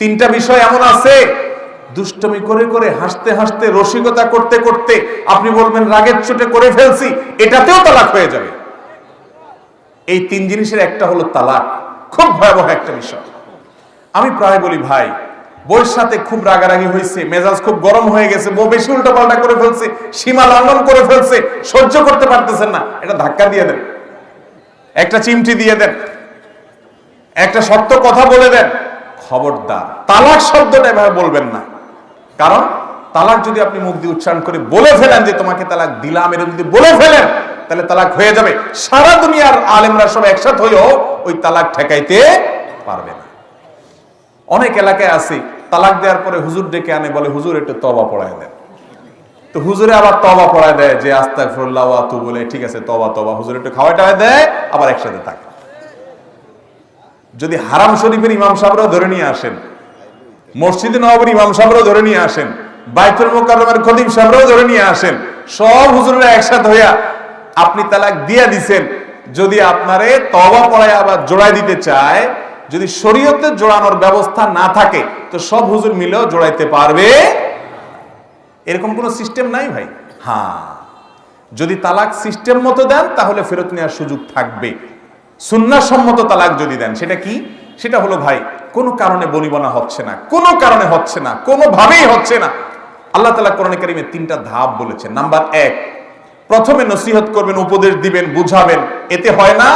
তিনটা বিষয় এমন আছে। দুষ্টমি করে করে, হাসতে হাসতে, রসিকতা করতে করতে আপনি বলবেন, রাগের চোটে করে ফেলছি। এটাতেও তালাক হয়ে যাবে। এই তিন জিনিসের একটা হলো তালাক। খুব ভয়াবহ একটা বিষয়। আমি প্রায় বলি, ভাই, বইয়ের সাথে খুব রাগারাগি হয়েছে, মেজাজ খুব গরম হয়ে গেছে, বউ বেশি উল্টো পাল্টা করে ফেলছে, সীমা লঙ্ঘন করে ফেলছে, সহ্য করতে পারতেছেন না। এটা ধাক্কা দিয়ে দেন। একটা চিমটি দিয়ে দেন। একটা সত্য কথা বলে দেন। খবরদার। তালাক শব্দটা এভাবে বলবেন না। কারণ তালাক যদি আপনি মুখ দিয়ে উচ্চারণ করে বলে ফেলেন যে তোমাকে তালাক দিলাম এরকম যদি বলে ফেলেন, তাহলে তালাক হয়ে যাবে। সারা দুনিয়ার আলেমরা সব একসাথ হয়েও ওই তালাক ঠেকাইতে পারবে না। অনেক এলাকায় আছে, তালাক দেওয়ার পরে হুজুর ডেকে আনে, বলে, হুজুর, একটু তবা পড়ায় দেন। তো হুজুরে আবার তবা পড়ায় দেয় যে, আস্তাগফিরুল্লাহ ওয়া তু বলে ঠিক আছে তবা তবা হুজুর, একটু খাওয়াই টাওয়াই দেয়, আবার একসাথে থাকে। যদি হারাম শরীফের ইমাম সাহেবরাও ধরে নিয়ে আসেন, মসজিদে নবাবের ইমাম সাহেবরাও ধরে নিয়ে আসেন, বাইতুল মোকাররমের খতিব সাহেবরাও ধরে নিয়ে আসেন, সব হুজুররা একসাথে হইয়া আপনি তালাক দিয়া দিছেন, যদি আপনারে তবা পড়ায় আবার জোড়াই দিতে চায়, যদি শরীয়তে জোড়ানোর ব্যবস্থা না থাকে, তো সব হুজুর মিলেও জোড়াইতে পারবে। এরকম কোনো সিস্টেম নাই ভাই? হ্যাঁ। যদি তালাক সিস্টেম মতো দেন, তাহলে ফেরত নেওয়ার সুযোগ থাকবে। সুন্নাসম্মত তালাক যদি দেন, সেটা কি? সেটা হলো, ভাই, কোনো কারণে বনিবনা হচ্ছে না, কোনো কারণে হচ্ছে না, কোনোভাবেই হচ্ছে না। আল্লাহ তালা কোরআন কারিমে তিনটা ধাপ বলেছেন। নাম্বার এক, প্রথমে নসিহত করবেন, উপদেশ দিবেন, বুঝাবেন, এতে হয় না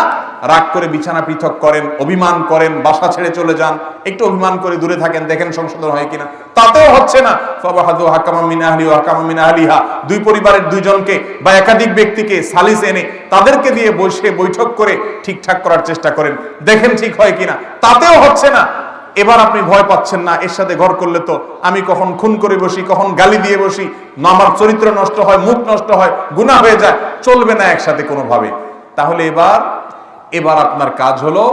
রাগ করে বিছানা পৃথক করেন, অভিমান করেন, বাসা ছেড়ে চলে যান, একটু অভিমান করে দূরে থাকেন, দেখেন সংশোধন হয় কিনা। তাতেও হচ্ছে না। আহলিহা। দুই পরিবারের দুইজনকে বা একাধিক ব্যক্তিকে সালিস এনে তাদেরকে দিয়ে বসে বৈঠক করে ঠিকঠাক করার চেষ্টা করেন। দেখেন ঠিক হয় কিনা। তাতেও হচ্ছে না। এবার আপনি ভয় পাচ্ছেন না এর সাথে ঘর করলে তো আমি কখন খুন করে বসি, কখন গালি দিয়ে বসি। না, আমার চরিত্র নষ্ট হয়, মুখ নষ্ট হয়, গুনাহ হয়ে যায়, চলবে না একসাথে কোনোভাবে। তাহলে এবার এবার আপনার কাজ হলো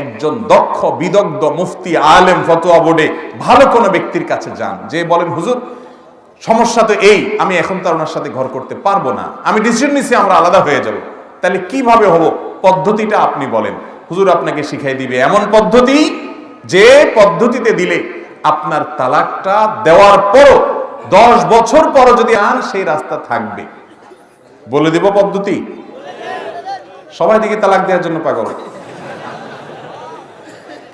একজন দক্ষ, বিদগ্ধ, মুফতি, আলেম, ফতোয়া বোর্ডে ভালো কোনো ব্যক্তির কাছে যান। যে বলেন, হুজুর, সমস্যা তো এই, আমি এখন তার ওনার সাথে ঘর করতে পারব না। আমি ডিসিশন নিছি, আমরা আলাদা হয়ে যাব। তাহলে কীভাবে হব? পদ্ধতিটা আপনি বলেন। হুজুর, আপনাকে শিখাই দিবে এমন পদ্ধতি যে পদ্ধতিতে দিলে আপনার তালাকটা দেওয়ার পরও দশ বছর পরও যদি আন, সেই রাস্তা থাকবে। বলে দেব পদ্ধতি। সবাই দিকে তালাক দেওয়ার জন্য পাগল।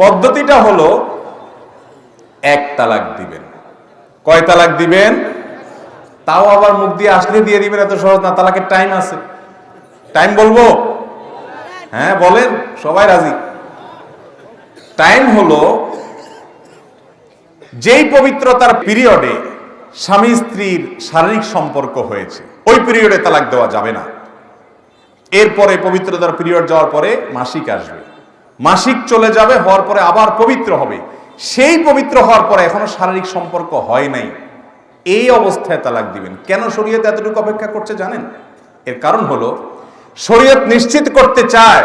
পদ্ধতিটা হলো এক তালাক দিবেন। কয় তালাক দিবেন? তাও আবার মুখ দিয়ে আসলে দিয়ে দিবেন, এত সহজ না, তালাকের টাইম আছে। টাইম বলব? হ্যাঁ বলেন, সবাই রাজি। টাইম হলো যেই পবিত্রতার পিরিয়ডে স্বামী স্ত্রীর শারীরিক সম্পর্ক হয়েছে, ওই পিরিয়ডে তালাক দেওয়া যাবে না। এরপরে পবিত্রতার পিরিয়ড যাওয়ার পরে মাসিক আসবে। মাসিক চলে যাবে, হওয়ার পরে আবার পবিত্র হবে। সেই পবিত্র হওয়ার পরে এখনও শারীরিক সম্পর্ক হয় নাই। এই অবস্থায় তালাক দিবেন। কেন শরীয়ত এতটুকু অপেক্ষা করছে জানেন? এর কারণ হলো, শরীয়ত নিশ্চিত করতে চায়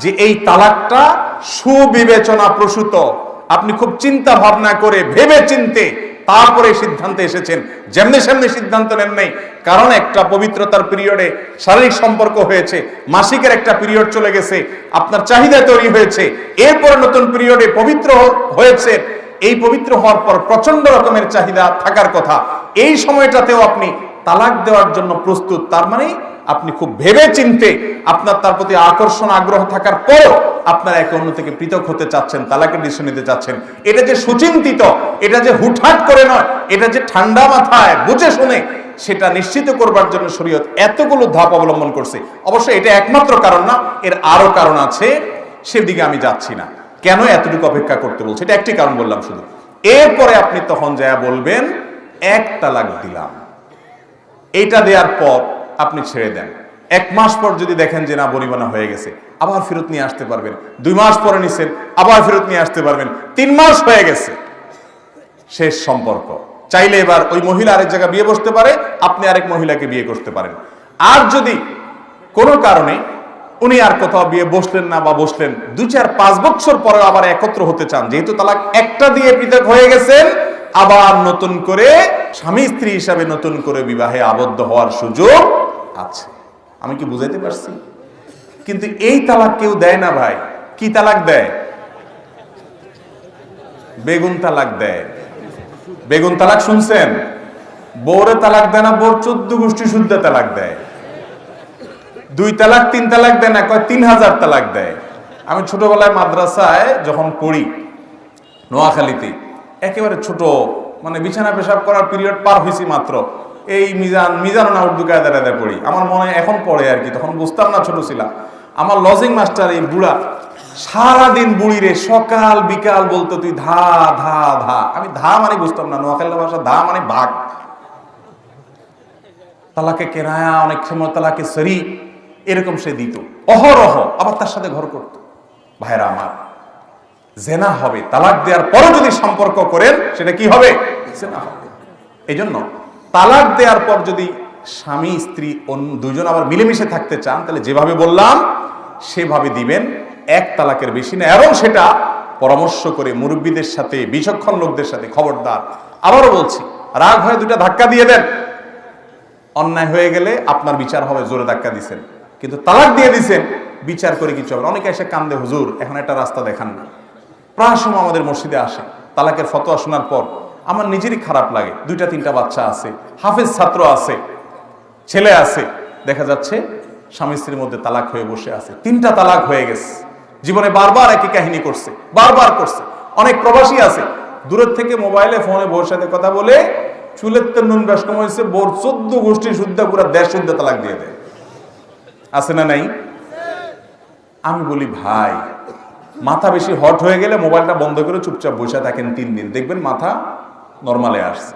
যে এই তালাকটা সুবিবেচনা প্রসূত আপনি খুব চিন্তা ভাবনা করে ভেবে চিনতে তারপরে সিদ্ধান্তে এসেছেন। যেমনি সেমনি সিদ্ধান্ত নেন নাই। কারণ একটা পবিত্রতার পিরিয়ডে শারীরিক সম্পর্ক হয়েছে, মাসিকের একটা পিরিয়ড চলে গেছে, আপনার চাহিদা তৈরি হয়েছে, এরপর নতুন পিরিয়ডে পবিত্র হয়েছে। এই পবিত্র হওয়ার পর প্রচণ্ড রকমের চাহিদা থাকার কথা। এই সময়টাতেও আপনি তালাক দেওয়ার জন্য প্রস্তুত, তার মানে আপনি খুব ভেবে চিনতে আপনার তার প্রতি আকর্ষণ, আগ্রহ থাকার পরও আপনারা একে অন্য থেকে পৃথক হতে চাচ্ছেন, তালাকের ডিসিশন নিতে চাচ্ছেন। এটা যে সুচিন্তিত, এটা যে হুটহাট করে নয়, এটা যে ঠান্ডা মাথায় বুঝে শুনে সেটা নিশ্চিত করবার জন্য শরীয়ত এতগুলো ধাপ অবলম্বন করছে। অবশ্যই এটা একমাত্র কারণ না, এর আরও কারণ আছে, সেদিকে আমি যাচ্ছি না। কেন এতটুকু অপেক্ষা করতে বলছে? এটা একটি কারণ বললাম শুধু। এরপরে আপনি তখন যা বলবেন, এক তালাক দিলাম। এইটা দেওয়ার পর আপনি ছেড়ে দেন। এক মাস পর যদি দেখেন যে না বনিবনা হয়ে গেছে, আবার ফেরত নিয়ে আসতে পারবেন। দুই মাস পরে নিছেন, আবার ফেরত নিয়ে আসতে পারবেন। তিন মাস হয়ে গেছে। শেষ সম্পর্ক। চাইলে এবার ওই মহিলা আরেক জায়গায় বিয়ে বসতে পারে, আপনি আরেক মহিলাকে বিয়ে করতে পারেন। আর যদি কোনো কারণে উনি আর কোথাও বিয়ে বসলেন না বা বসলেন দুই চার পাঁচ বছর পরে আবার একত্র হতে চান, যেহেতু তালাক একটা দিয়ে পৃথক হয়ে গেছেন আবার নতুন করে স্বামী স্ত্রী হিসাবে নতুন করে বিবাহে আবদ্ধ হওয়ার সুযোগ আছে। আমি কি বুঝাইতে পারছি? কিন্তু এই তালাক কেউ দেয় না ভাই। কি তালাক দেয়? বেগুন তালাক দেয়। বেগুন তালাক শুনছেন? বউরে তালাক দেয় না বউর চোদ্দ গোষ্ঠী শুদ্ধ তালাক দেয়। দুই তালাক, তিন তালাক দেয় না, কয় তিন হাজার তালাক দেয়। আমি ছোটবেলায় মাদ্রাসায় যখন পড়ি, নোয়াখালীতে একেবারে ছোট মানে বিছানা পেশাব করার পিরিয়ড পার হয়েছি মাত্র। এই মিজান মিজান না উর্দু কায়দায় পড়ি। আমার মনে এখন পড়ে আর কি, তখন বুঝতাম না ছোট ছিলাম। আমার লজিং মাস্টার এই বুড়া, সারাদিন বুড়ি রে সকাল বিকাল বলতো, তুই ধা ধা ধা। আমি ধা মানে বুঝতাম না নোয়াখালী ভাষা ধা মানে ভাগ তালাকে কেনায়া, অনেক সময় তালাকে সরি, এরকম সে দিত। অহরহ, আবার তার সাথে ঘর করত। ভাইরা আমার জেনা হবে, তালাক দেওয়ার পরও যদি সম্পর্ক করেন, সেটা কি হবে? জেনা হবে। এই জন্য তালাক দেওয়ার পর যদি স্বামী, স্ত্রী দুজন আবার মিলেমিশে থাকতে চান, তাহলে যেভাবে বললাম, সেভাবে দিবেন। এক তালাকের বেশি না, এবং সেটা পরামর্শ করে মুরব্বীদের সাথে, বিচক্ষণ লোকদের সাথে খবরদার। আবারও বলছি, রাগ হয়ে দুটা ধাক্কা দিয়ে দেন। অন্যায় হয়ে গেলে আপনার বিচার হবে, জোরে ধাক্কা দিছেন। কিন্তু তালাক দিয়ে দিছেন, বিচার করে কিছু হবে। অনেকে এসে কান্দে, হুজুর, এখন একটা রাস্তা দেখান না। প্রায় সময় আমাদের মসজিদে আসে, তালাকের ফতোয়া শোনার পর। আমার নিজেরই খারাপ লাগে, দুইটা, তিনটা বাচ্চা আছে, হাফেজ ছাত্র আছে, ছেলে আছে। দেখা যাচ্ছে স্বামী স্ত্রীর মধ্যে তালাক হয়ে বসে আছে। তিনটা তালাক হয়ে গেছে। জীবনে বারবার একই কাহিনী করছে, বারবার করছে। অনেক প্রবাসী আছে, দূরের থেকে মোবাইলে, ফোনে বউর সাথে কথা বলে চুলের তো নুন ব্যাস কম হয়েছে বোর চোদ্দ গোষ্ঠী শুদ্ধ, পুরো দেশ শুদ্ধ তালাক দিয়ে দেয়। আছে না নাই? আমি বলি, ভাই মাথা বেশি হট হয়ে গেলে মোবাইলটা বন্ধ করে চুপচাপ বসে থাকেন তিন দিন। দেখবেন মাথা নর্মালে আসছে।